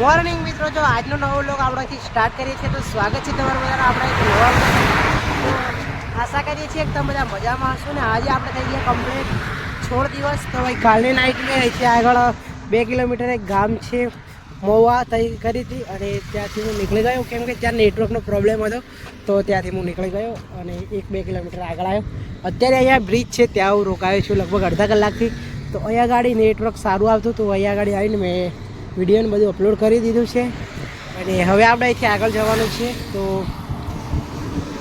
Morning મિત્રો. જો આજનો નવો લોક આપણાથી સ્ટાર્ટ કરીએ છીએ, તો સ્વાગત છે તમારું બધા આપણા એક નવા આશા કરીએ છીએ કે તમે બધા મજામાં હશો ને આજે આપણે થઈ ગયા કમ્પ્લીટ છોડ દિવસ. તો ભાઈ, કાલની નાઇટ મેં અહીંથી આગળ બે કિલોમીટર એક ગામ છે. મોવા થઈ કરી હતી અને ત્યાંથી હું નીકળી ગયો. કેમ કે ત્યાં નેટવર્કનો પ્રોબ્લેમ હતો, તો ત્યાંથી હું નીકળી ગયો અને એક બે કિલોમીટર આગળ આવ્યો. અત્યારે અહીંયા બ્રિજ છે, ત્યાં હું રોકાયો છું લગભગ અડધા કલાકથી. તો અહીંયા ગાડી નેટવર્ક સારું આવતું હતું. અહીંયા ગાડી આવીને મેં વિડીયોને બધું અપલોડ કરી દીધું છે. અને હવે આપણે અહીંથી આગળ જવાનું છે. તો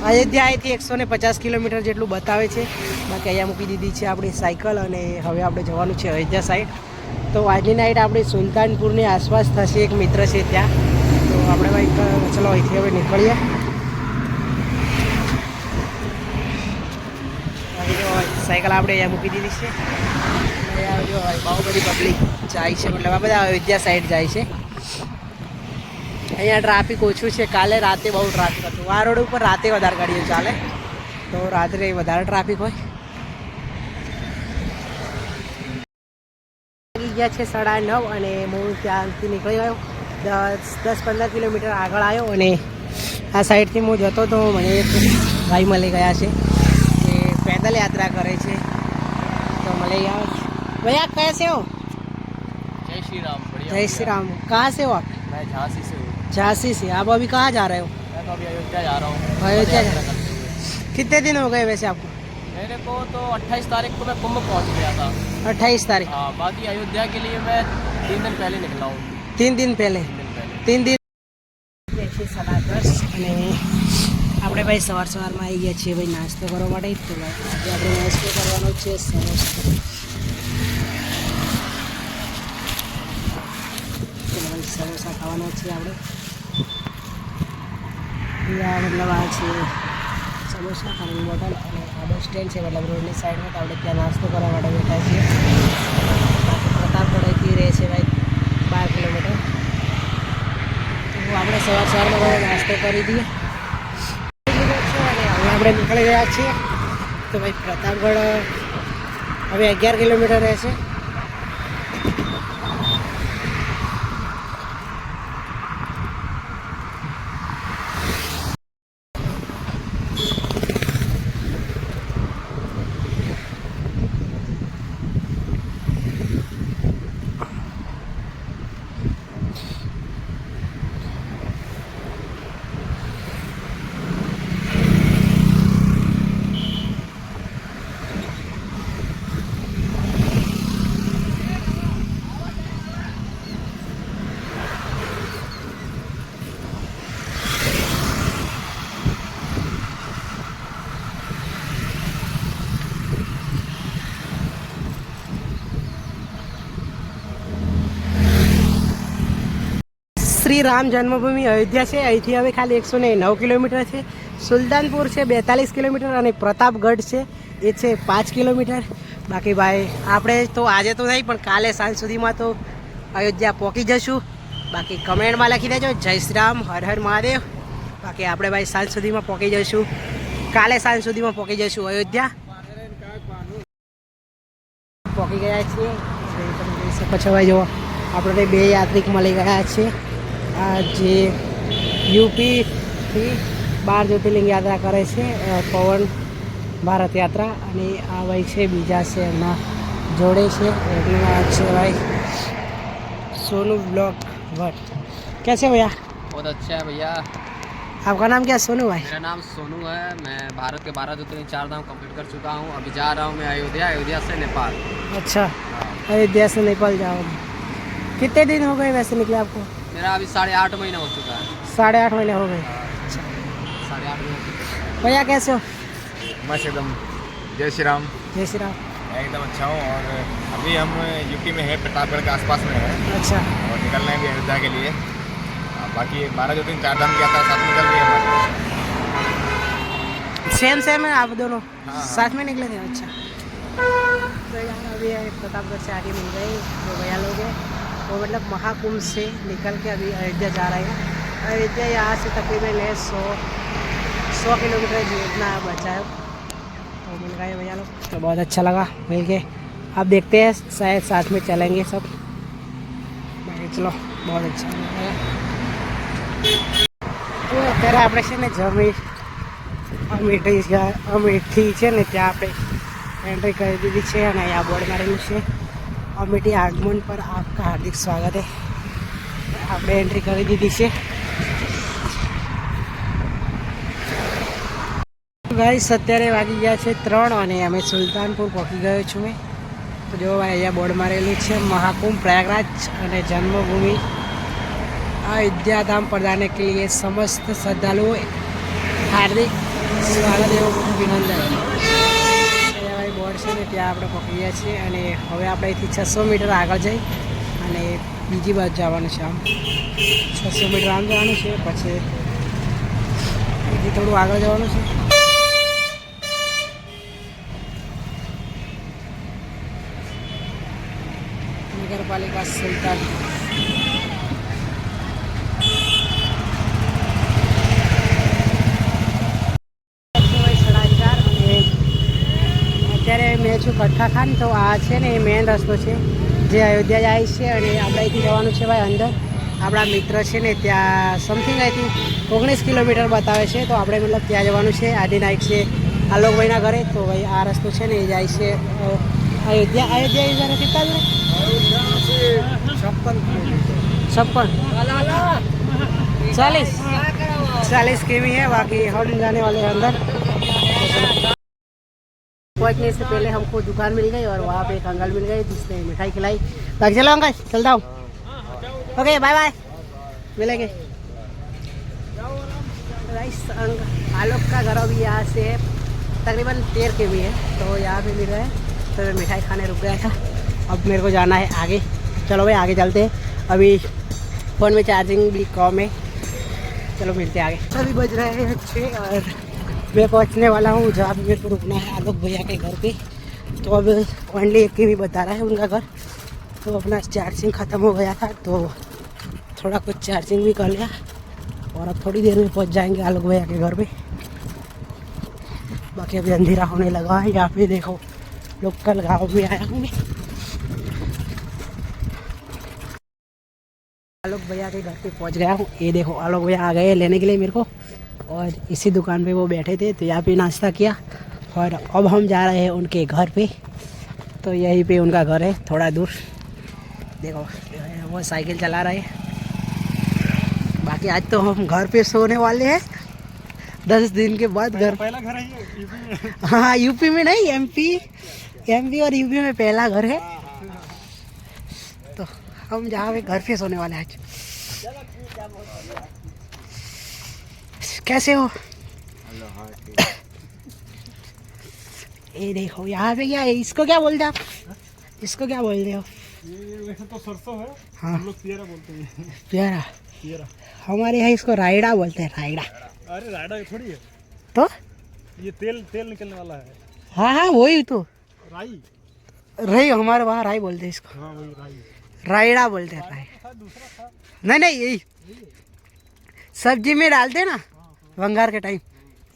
અયોધ્યા અહીંથી એકસો ને પચાસ કિલોમીટર જેટલું બતાવે છે. બાકી અહીંયા મૂકી દીધી છે આપણી સાયકલ અને હવે આપણે જવાનું છે અયોધ્યા સાઈડ તો આજની નાઇટ આપણે સુલતાનપુરની આસપાસ થશે એક મિત્ર છે ત્યાં. તો આપણે ભાઈ ચલો અહીંથી હવે નીકળીએ. સાયકલ આપણે અહીંયા મૂકી દીધી છે. આ બહુ બધી પબ્લિક જાય છે, મતલબ આ બધા અયોધ્યા સાઈડ જાય છે. અહીંયા ટ્રાફિક ઓછું છે, કાલે રાતે બહુ ટ્રાફિક હતું. આ રોડ ઉપર રાતે વધારે ગાડીઓ ચાલે, તો રાત્રે વધારે ટ્રાફિક હોય. ગયા છે સાડા નવ અને હું ત્યાંથી નીકળી ગયો. દસ દસ, પંદર કિલોમીટર આગળ આવ્યો અને આ સાઈડથી હું જતો તો મને એક ભાઈ મળી ગયા છે જે પેદલ યાત્રા કરે છે. તો મળી ગયા भैया कैसे हो जय श्री राम बढ़िया जय श्री राम कहाँ से हो आप मैं झांसी से हूँ झांसी से आप अभी कहाँ जा रहे हो मैं तो अभी अयोध्या जा रहा हूँ अयोध्या जा- पदयात्रा करते हुए। कितने दिन हो गए वैसे आपको मेरे को तो 28 तारीख को मैं कुंभ पहुँच गया था अट्ठाईस तारीख हाँ बाकी अयोध्या के लिए मैं तीन दिन पहले निकला हूँ तीन दिन पहले तीन दिन पहले तीन दिन છે સાડા દસ અને આપણે ભાઈ સવાર સવારમાં આવી ગયા છીએ ભાઈ નાસ્તો કરવા માટે તો ભાઈ આજે આપણે નાસ્તો કરવાનો છે સમોસા સમોસા ખાવાના છીએ આપણે. અહીંયા મતલબ આ છે સમોસા ખાવાની બોટલ અને આ બસ સ્ટેન્ડ છે, મતલબ રોડની સાઈડમાં તો આપણે ત્યાં નાસ્તો કરવા માટે બેઠા છીએ. પ્રતાપગઢથી રહે છે ભાઈ બાર કિલોમીટર. તો આપણે સવાર સવારમાં બધા નાસ્તો કરી દઈએ. હવે આપણે નીકળી રહ્યા છીએ. તો ભાઈ પ્રતાપગઢ, હવે અગિયાર કિલોમીટર રહેશે. શ્રી રામ જન્મભૂમિ, અયોધ્યા છે. અહીંથી હવે ખાલી એકસો ને નવ કિલોમીટર છે. સુલતાનપુર છે, બેતાલીસ કિલોમીટર અને પ્રતાપગઢ છે. એ છે પાંચ કિલોમીટર. બાકી ભાઈ, આપણે તો આજે તો નહીં, પણ કાલે સાંજ સુધીમાં તો અયોધ્યા પહોંચી જશું. બાકી કમેન્ટમાં લખી દેજો. જય શ્રી રામ, હર હર મહાદેવ. બાકી આપણે ભાઈ સાંજ સુધીમાં પહોંચી જઈશું. કાલે સાંજ સુધીમાં પહોંચી જઈશું અયોધ્યા. પહોંચી ગયા છીએ. શકો ભાઈ જુઓ આપણે બે યાત્રિક મળી ગયા છે. આ જે યુપીથી બાર જ્યોતિર્લિંગ યાત્રા કરે છે અ, પવન ભારત યાત્રા અને આ ભાઈ છે બીજા છે એમના જોડે છે એમનું નામ છે ભાઈ સોનू ब्लॉग भट्ट कैसे हो भैया बहुत अच्छा है भैया आपका नाम क्या है सोनू भाई मेरा नाम सोनू है मैं भारत के बारह ज्योतिर्लिंग चार धाम कंप्लीट कर चुका हूँ अभी जा रहा हूँ मैं अयोध्या अयोध्या से नेपाल अच्छा अयोध्या से नेपाल जाओगे कितने दिन हो गए वैसे निकले आपको मेरा अभी साढ़े आठ महीना हो चुका है। साढ़े आठ महीने हो गए। साढ़े आठ महीने भैया कैसे हो? मस्त एकदम जय श्री राम। जय श्री राम। मैं एकदम अच्छा हूँ और अभी हम यूपी में है प्रतापगढ़ के आसपास में है। अच्छा। और निकल रहे हैं अभी अयोध्या के लिए। बाकी बारह जो दिन चार धाम की यात्रा साथ में चल रही है सेम सेम है आप दोनों? हाँ। साथ में निकले थे? अच्छा। तो यार अभी प्रतापगढ़ से आगे मिल गए जो भैया लोग हैं। वो मतलब महाकुंभ से निकल के अभी अयोध्या जा रहे हैं अयोध्या यहाँ से तकरीबन है सौ सौ किलोमीटर जितना बचा है तो मिल गए भैया लोग तो बहुत अच्छा लगा मिल के आप देखते हैं शायद साथ में चलेंगे सब बाकी चलो બહુ અચ્છા તો અત્યારે આપણે છે ને જમી અમેઠી છે- અમેઠી છે ને ત્યાં આપણે એન્ટ્રી કરી દીધી છે અને અહીંયા બોર્ડ મારેલું છે અમેટી આગમન પર આપકા હાર્દિક સ્વાગત છે આપણે એન્ટ્રી કરી દીધી છે. ગાઈસ અત્યારે વાગી ગયા છે ત્રણ અને અમે સુલતાનપુર પહોંચી ગયો છું મેં. તો જો ભાઈ, અહીંયા બોર્ડ મારેલું છે, મહાકુંભ, પ્રયાગરાજ અને જન્મભૂમિ. અયોધ્યાધામ પ્રદાને કે લીએ સમસ્ત શ્રદ્ધાળુઓ હાર્દિક સ્વાગત એવું વિનંદન છે ત્યાં આપણે પકડીએ છીએ અને હવે આપણે અહીંથી છસો મીટર આગળ જઈ અને બીજી બાજુ જવાનું છે આમ. છસો મીટર આમ જવાનું છે, પછી અહીંથી થોડું આગળ જવાનું છે. નગરપાલિકા સુલતાન સાડા ચાર અને અત્યારે મેં છું કઠ્ઠા ખાન તો આ છે ને એ મેઇન રસ્તો છે જે અયોધ્યા જાય છે અને આપણે અહીંથી જવાનું છે ભાઈ અંદર આપણા મિત્ર છે ને ત્યાં સમથિંગ અહીંથી ઓગણીસ કિલોમીટર બતાવે છે તો આપણે મતલબ ત્યાં જવાનું છે આડી નાઇટ છે આલોકભાઈના ઘરે તો ભાઈ આ રસ્તો છે ને એ જાય છે અ, અયોધ્યા અયોધ્યા ઇધર કેટલા દૂર छप्पन छप्पन चालीस चालीस के भी है बाकी हम जाने वाले हैं अंदर पहुँचने से पहले हमको दुकान मिल गई और वहाँ पे एक अंकल मिल गए जिसने मिठाई खिलाई। लग चलो अंकल चलता हूँ ओके बाय बाय मिलेंगे आलोक का घर अभी यहाँ से तकरीबन तेर के भी है। तो यहाँ पे मिल रहे हैं। तो मैं मिठाई खाने रुक गया था। अब मेरे को जाना है आगे। चलो भाई, आगे चलते हैं। अभी फ़ोन में चार्जिंग भी कम है। चलो मिलते हैं आगे। अभी बज रहे हैं छः और मैं पहुँचने वाला हूँ जहाँ पे मेरे को रुकना है आलोक भैया के घर पे। तो अब ओनली एक ही बता रहा है उनका घर। तो अपना चार्जिंग ख़त्म हो गया था तो थोड़ा कुछ चार्जिंग भी कर लिया। और अब थोड़ी देर में पहुँच जाएँगे आलोक भैया के घर पे। बाकी अभी अंधेरा होने लगा है, यहाँ पे देखो, लोकल गाँव में आया हूँ मैं। आलोक भैया के घर पे पहुँच गया हूँ। ये देखो, आलोक भैया आ गए लेने के लिए मेरे को। और इसी दुकान पे वो बैठे थे तो यहाँ पे नाश्ता किया और अब हम जा रहे हैं उनके घर पे। तो यहीं पे उनका घर है थोड़ा दूर। देखो वो साइकिल चला रहे हैं। बाकी आज तो हम घर पे सोने वाले हैं। दस दिन के बाद घर पहला घर है हाँ यूपी में नहीं एमपी एमपी और यूपी में पहला घर है। तो हम जहाँ पे घर पे सोने वाले हैं आज। कैसे हो? ये देखो यहाँ पे क्या है? इसको क्या बोलते हैं आप? इसको क्या बोलते हो? ये तो सरसों है। हाँ। लोग पियरा बोलते हैं। प्यारा? पियरा। हमारे यहाँ इसको रायडा बोलते हैं रायडा। अरे रायडा थोड़ी है। तो? ये तेल तेल निकलने वाला है। हाँ हाँ वही तो। राई। रही हमारे वहाँ राई बोलते हैं इसको। हाँ वही राई। रायडा बोलते हैं राय था नहीं नहीं यही। सब्ज़ी में डालते ना? वंगार के टाइम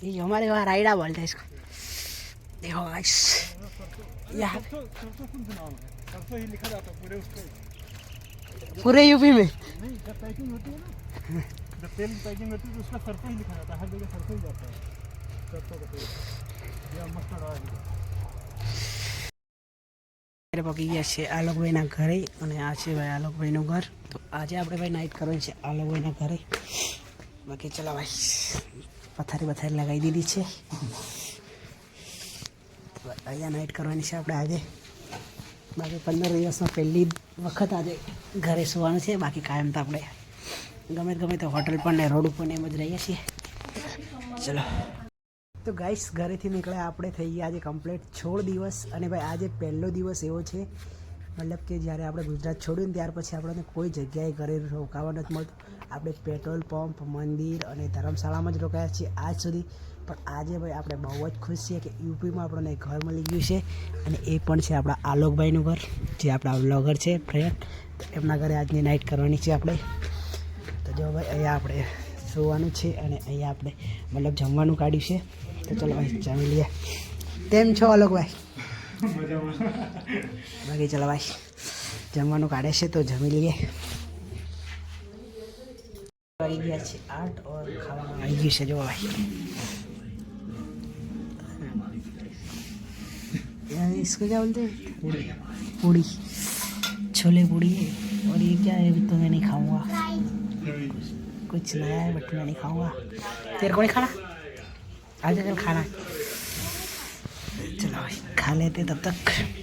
ये हमारे वहाँ रायडा बोलते हैं इसको देखो गाइस यहाँ पे सरसों सरसों कौन सा नाम है सरसों ही लिखा जाता है पूरे उसको पूरे यूपी में नहीं जब पैकिंग होती है ना जब तेल की पैकिंग होती है तो उसका सरसों ही लिखा जाता है हर जगह सरसों ही जाता है सरसों का तेल या मस्टर्ड ऑयल ત્યારે પકી ગયા છે આલોકભાઈના ઘરે અને આ છે ભાઈ આલોકભાઈનું ઘર તો આજે આપણે ભાઈ નાઇટ કરવાની છે આલોકભાઈના ઘરે બાકી ચલો ભાઈ, પથારી પથારી લગાવી દીધી છે. અહીંયા નાઇટ કરવાની છે આપણે આજે. બાકી પંદર દિવસમાં પહેલી વખત આજે ઘરે સુવાનું છે, બાકી કાયમ તો આપણે ગમે ગમે તો હોટલ પણ ને રોડ ઉપર એમ જ રહીએ છીએ. ચલો. તો ગાઈસ ઘરેથી નીકળ્યા, આપણે થઈ ગયા આજે કમ્પ્લીટ છોડ દિવસ. અને ભાઈ, આજે પહેલો દિવસ એવો છે મતલબ કે જ્યારે આપણે ગુજરાત છોડ્યું ત્યાર પછી આપણને કોઈ જગ્યાએ ઘરે રોકાવા નથી મળતું. આપણે પેટ્રોલ પંપ, મંદિર અને ધર્મશાળામાં જ રોકાયા છીએ આજ સુધી. પણ આજે ભાઈ આપણે બહુ જ ખુશ છીએ કે યુપીમાં આપણને ઘર મળી ગયું છે અને એ પણ છે આપણા આલોકભાઈનું ઘર, જે આપણા વ્લોગર છે ફ્રેન્ડ તો એમના ઘરે આજની નાઇટ કરવાની છે આપણે. તો જો ભાઈ અહીંયા આપણે સુવાનું છે અને અહીંયા આપણે મતલબ જમવાનું કાઢ્યું છે. તો ચલો ભાઈ જમી લઈએ. કેમ છો અલોકભાઈ બાકી ચલો ભાઈ જમવાનું કાઢે છે તો જમી લઈએ આવી ગયા છે આઠ ઓર ખાવાનું આવી ગયું છે જો ભાઈ यार इसको क्या बोलते हैं पूड़ी पूड़ी छोले पूड़ी है और ये क्या है अभी तो मैं नहीं खाऊंगा कुछ नया है बट मैं नहीं खाऊंगा तेरे को नहीं खाना आजा चल खाना चलो भाई खा लेते तब तक